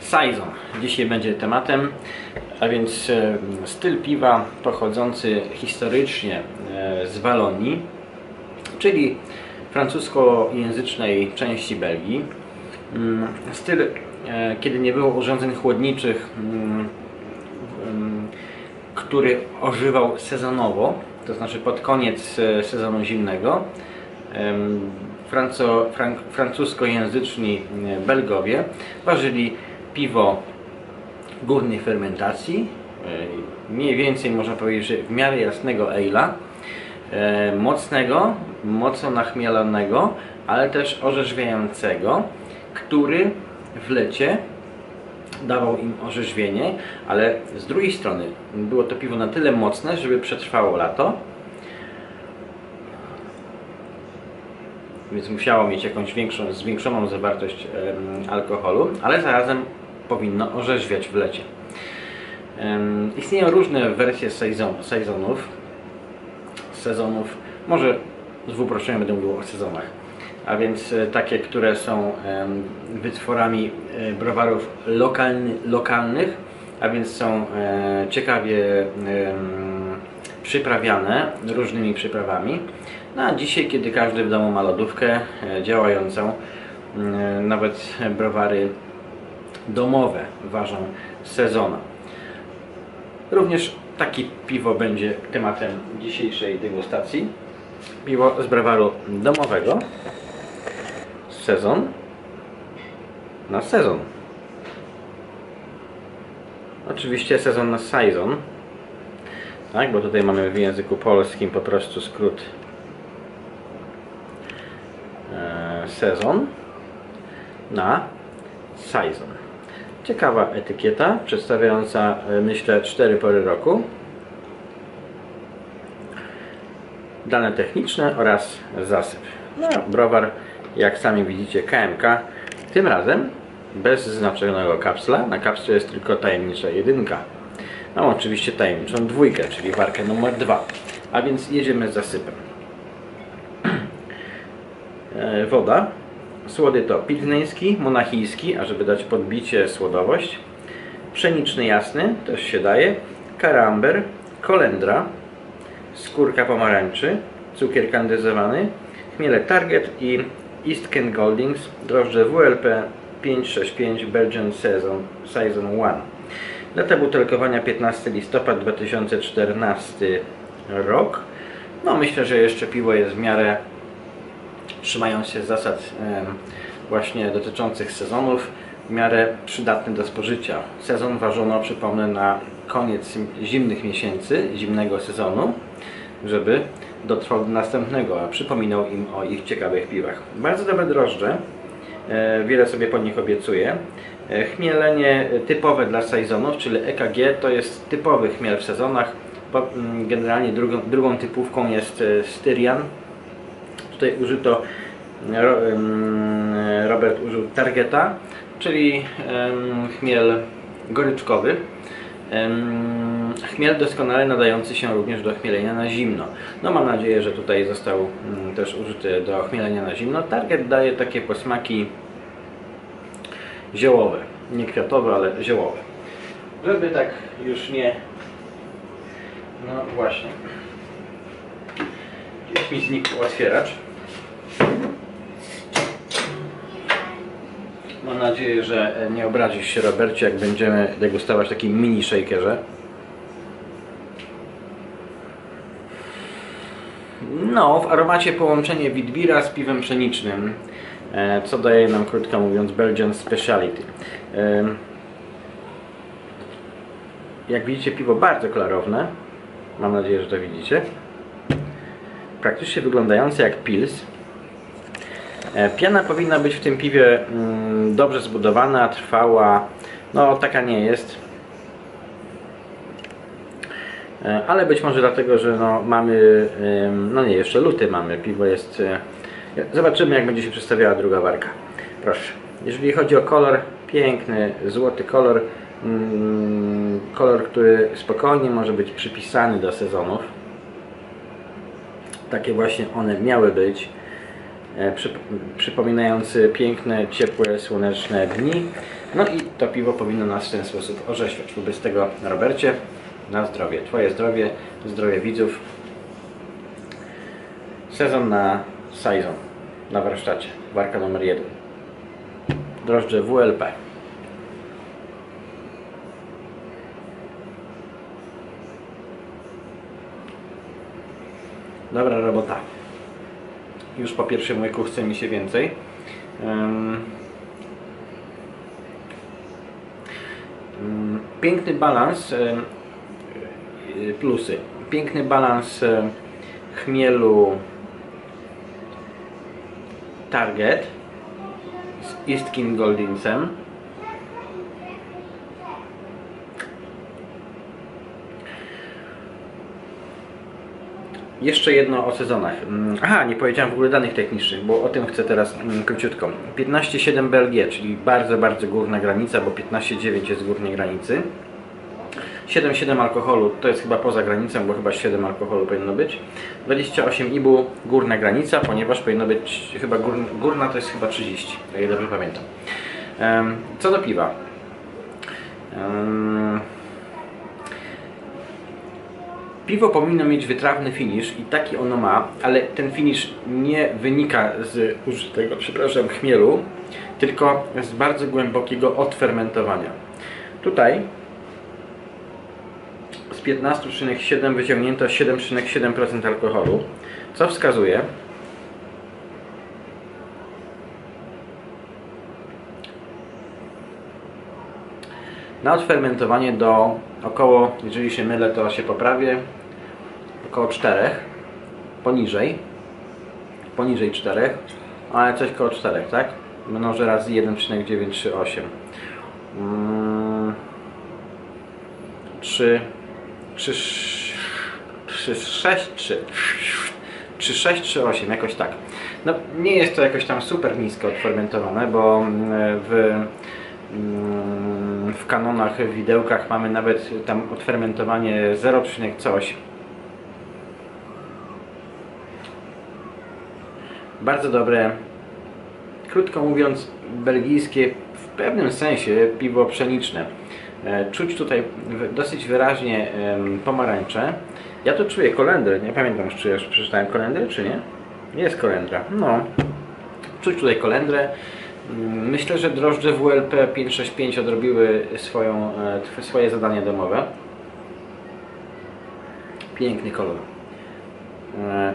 Saison dzisiaj będzie tematem, a więc e, styl piwa pochodzący historycznie e, z Walonii, czyli francuskojęzycznej części Belgii. Mm, Styl, e, kiedy nie było urządzeń chłodniczych, mm, mm, który ożywał sezonowo, to znaczy pod koniec sezonu zimnego. Franco, fran, francuskojęzyczni e, Belgowie ważyli piwo górnej fermentacji, e, mniej więcej można powiedzieć, że w miarę jasnego ale'a, e, mocnego, mocno nachmielonego, ale też orzeźwiającego, który w lecie dawał im orzeźwienie, ale z drugiej strony było to piwo na tyle mocne, żeby przetrwało lato, więc musiało mieć jakąś większą, zwiększoną zawartość alkoholu, ale zarazem powinno orzeźwiać w lecie. Istnieją różne wersje sezon, sezonów, sezonów, może z uproszczeniem będę mówił o sezonach, a więc e, takie, które są wytworami e, browarów lokalny, lokalnych, a więc są e, ciekawie przyprawiane różnymi przyprawami. No a dzisiaj, kiedy każdy w domu ma lodówkę e, działającą, m, nawet browary domowe ważą sezona. Również taki piwo będzie tematem dzisiejszej degustacji. Piwo z browaru domowego. Sezon na sezon. Oczywiście sezon na sezon. Tak, bo tutaj mamy w języku polskim po prostu skrót e, sezon na sezon. Ciekawa etykieta, przedstawiająca e, myślę cztery pory roku. Dane techniczne oraz zasyp. No, browar, jak sami widzicie, KMK. Tym razem bez znaczonego kapsla. Na kapsle jest tylko tajemnicza jedynka. Mam oczywiście tajemniczą dwójkę, czyli warkę numer dwa. A więc jedziemy z zasypem. E, Woda. Słody to pilzneński, monachijski, a żeby dać podbicie słodowość. Pszeniczny jasny, też się daje. Karamber, kolendra, skórka pomarańczy, cukier kandyzowany, chmiele Target i East Kent Goldings, drożdże WLP 565 Belgian Season, Season 1. Data butelkowania 15 listopad 2014 rok. No myślę, że jeszcze piwo jest w miarę trzymając się zasad właśnie dotyczących sezonów w miarę przydatny do spożycia. Sezon ważono, przypomnę, na koniec zimnych miesięcy, zimnego sezonu, żeby dotrwał do następnego, a przypominał im o ich ciekawych piwach. Bardzo dobre drożdże, e, wiele sobie po nich obiecuję. E, Chmielenie typowe dla sezonów, czyli EKG, to jest typowy chmiel w sezonach. Generalnie drugą, drugą typówką jest e, Styrian. Tutaj użyto, Robert użył Targeta, czyli chmiel goryczkowy. Chmiel doskonale nadający się również do chmielenia na zimno. No mam nadzieję, że tutaj został mm, też użyty do chmielenia na zimno. Target daje takie posmaki ziołowe. Nie kwiatowe, ale ziołowe. Żeby tak już nie... No właśnie. Gdzieś mi znikł otwieracz. Mam nadzieję, że nie obrazisz się Robercie, jak będziemy degustować w takim mini shakerze. No, w aromacie połączenie Witbira z piwem pszenicznym, e, co daje nam, krótko mówiąc, Belgian Speciality. Jak widzicie, piwo bardzo klarowne. Mam nadzieję, że to widzicie. Praktycznie wyglądające jak pils. E, Piana powinna być w tym piwie mm, dobrze zbudowana, trwała. No, taka nie jest. E, Ale być może dlatego, że no, mamy, no nie, jeszcze luty mamy, piwo jest... e, Zobaczymy jak będzie się przedstawiała druga warka. Proszę. Jeżeli chodzi o kolor, piękny, złoty kolor. mm, Kolor, który spokojnie może być przypisany do sezonów. Takie właśnie one miały być. E, Przyp- przypominający piękne, ciepłe, słoneczne dni. No i to piwo powinno nas w ten sposób orzeźwiać. Wobec tego, Robercie, na zdrowie. Twoje zdrowie, zdrowie widzów. Sezon na Saison, na warsztacie. Warka numer jeden. Drożdże WLP. Dobra robota. Już po pierwszym łyku chce mi się więcej. Piękny balans. y, Plusy. Piękny balans y, chmielu Target z Istkim Goldinsem. Jeszcze jedno o sezonach. Mm, Aha, nie powiedziałem w ogóle danych technicznych, bo o tym chcę teraz mm, króciutko. 15,7 BLG, czyli bardzo, bardzo górna granica, bo 15,9 jest górnej granicy. 7,7 alkoholu, to jest chyba poza granicą, bo chyba 7 alkoholu powinno być. 28 IBU, górna granica, ponieważ powinno być chyba górna, górna to jest chyba 30, o ile dobrze pamiętam. Co do piwa. Piwo powinno mieć wytrawny finish i taki ono ma, ale ten finish nie wynika z użytego, przepraszam, chmielu, tylko z bardzo głębokiego odfermentowania. Tutaj z 15,7 wyciągnięto 7,7% alkoholu, co wskazuje, na odfermentowanie do około, jeżeli się mylę, to się poprawię, około 4, poniżej, poniżej 4, ale coś koło 4, tak? Mnożę razy 1,938. Mm, 3, 3, 3, 6, 3, 3, 6, 3, 8, jakoś tak. No, nie jest to jakoś tam super nisko odfermentowane, bo mm, w mm, w kanonach, w widełkach mamy nawet tam odfermentowanie 0, coś. Bardzo dobre, krótko mówiąc, belgijskie, w pewnym sensie piwo pszeniczne. E, Czuć tutaj dosyć wyraźnie pomarańcze. Ja tu czuję kolendrę, nie pamiętam czy już przeczytałem kolendrę, czy nie? Jest kolendra, no. Czuć tutaj kolendrę. Myślę, że drożdże WLP 565 odrobiły swoją, e, swoje zadanie domowe. Piękny kolor. E,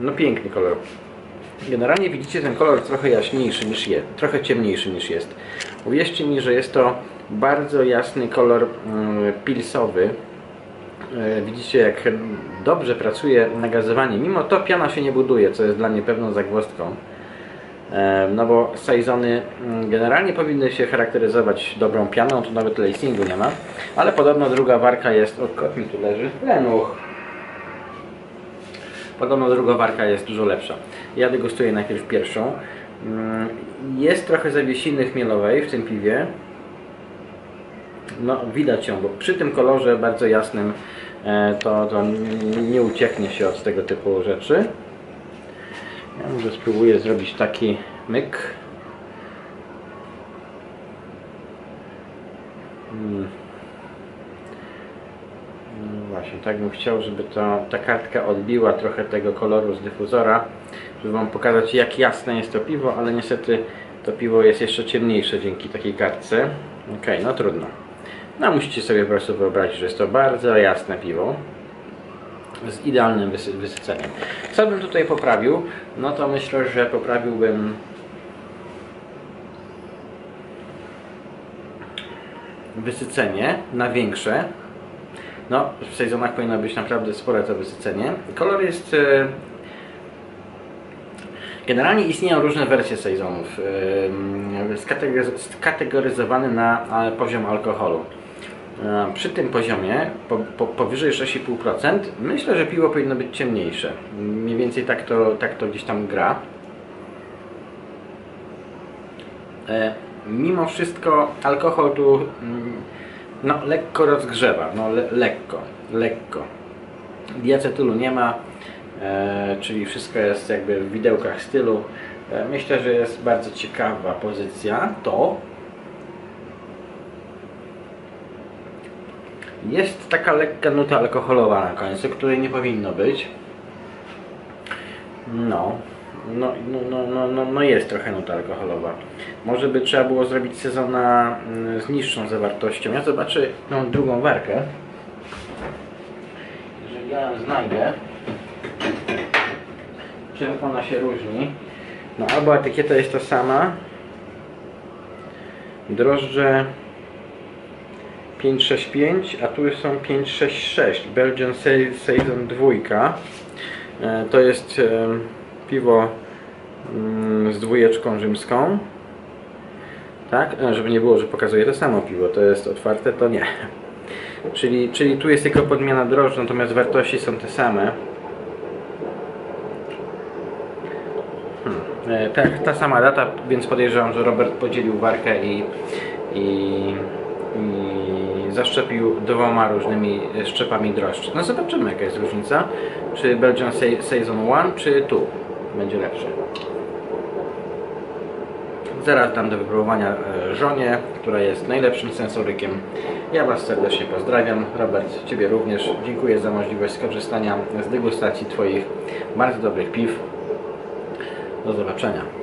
No piękny kolor. Generalnie widzicie ten kolor trochę jaśniejszy niż jest, trochę ciemniejszy niż jest. Uwierzcie mi, że jest to bardzo jasny kolor mm, pilsowy. E, Widzicie jak dobrze pracuje nagazowanie. Mimo to piana się nie buduje, co jest dla mnie pewną zagwozdką. No bo Saisony mm, generalnie powinny się charakteryzować dobrą pianą, tu nawet lacingu nie ma. Ale podobno druga warka jest... O, kot mi tu leży. Lenuch. Podobno druga warka jest dużo lepsza. Ja degustuję najpierw pierwszą. Mm, Jest trochę zawiesiny chmielowej w tym piwie. No widać ją, bo przy tym kolorze bardzo jasnym e, to, to nie ucieknie się od tego typu rzeczy. Ja może spróbuję zrobić taki myk. Hmm. No właśnie, tak bym chciał, żeby to, ta kartka odbiła trochę tego koloru z dyfuzora, żeby Wam pokazać jak jasne jest to piwo, ale niestety to piwo jest jeszcze ciemniejsze dzięki takiej kartce. Ok, no trudno. No musicie sobie po prostu wyobrazić, że jest to bardzo jasne piwo z idealnym wysy wysyceniem. Co bym tutaj poprawił? No to myślę, że poprawiłbym wysycenie na większe. No, w sezonach powinno być naprawdę spore to wysycenie. Kolor jest... e, Generalnie istnieją różne wersje sezonów, skategoryz- skategoryzowane na poziom alkoholu. E, Przy tym poziomie, po, po, powyżej 6,5%, myślę, że piwo powinno być ciemniejsze. Mniej więcej tak to, tak to gdzieś tam gra. E, Mimo wszystko alkohol tu mm, no, lekko rozgrzewa, no le, lekko, lekko. Diacetylu nie ma, e, czyli wszystko jest jakby w widełkach stylu. E, myślę, że jest bardzo ciekawa pozycja to, Jest taka lekka nuta alkoholowa na końcu, której nie powinno być. No, no, no, no, no, no, no jest trochę nuta alkoholowa. Może by trzeba było zrobić sezona mm, z niższą zawartością. Ja zobaczę tą drugą warkę. Jeżeli ja ją znajdę, czym ona się różni. No albo etykieta jest ta sama. Drożdże 565, a tu są 566. Belgian Sa- Saison 2. E, To jest e, piwo mm, z dwójeczką rzymską. Tak? E, Żeby nie było, że pokazuje to samo piwo. To jest otwarte, to nie. Czyli, czyli tu jest tylko podmiana drożdż, natomiast wartości są te same. E, Tak, ta sama data, więc podejrzewam, że Robert podzielił warkę i, i, i zaszczepił dwoma różnymi szczepami drożdży. No zobaczymy jaka jest różnica. Czy Belgian Saison 1, czy tu będzie lepszy. Zaraz dam do wypróbowania e, żonie, która jest najlepszym sensorykiem. Ja Was serdecznie pozdrawiam. Robert, Ciebie również. Dziękuję za możliwość skorzystania z degustacji Twoich bardzo dobrych piw. Do zobaczenia.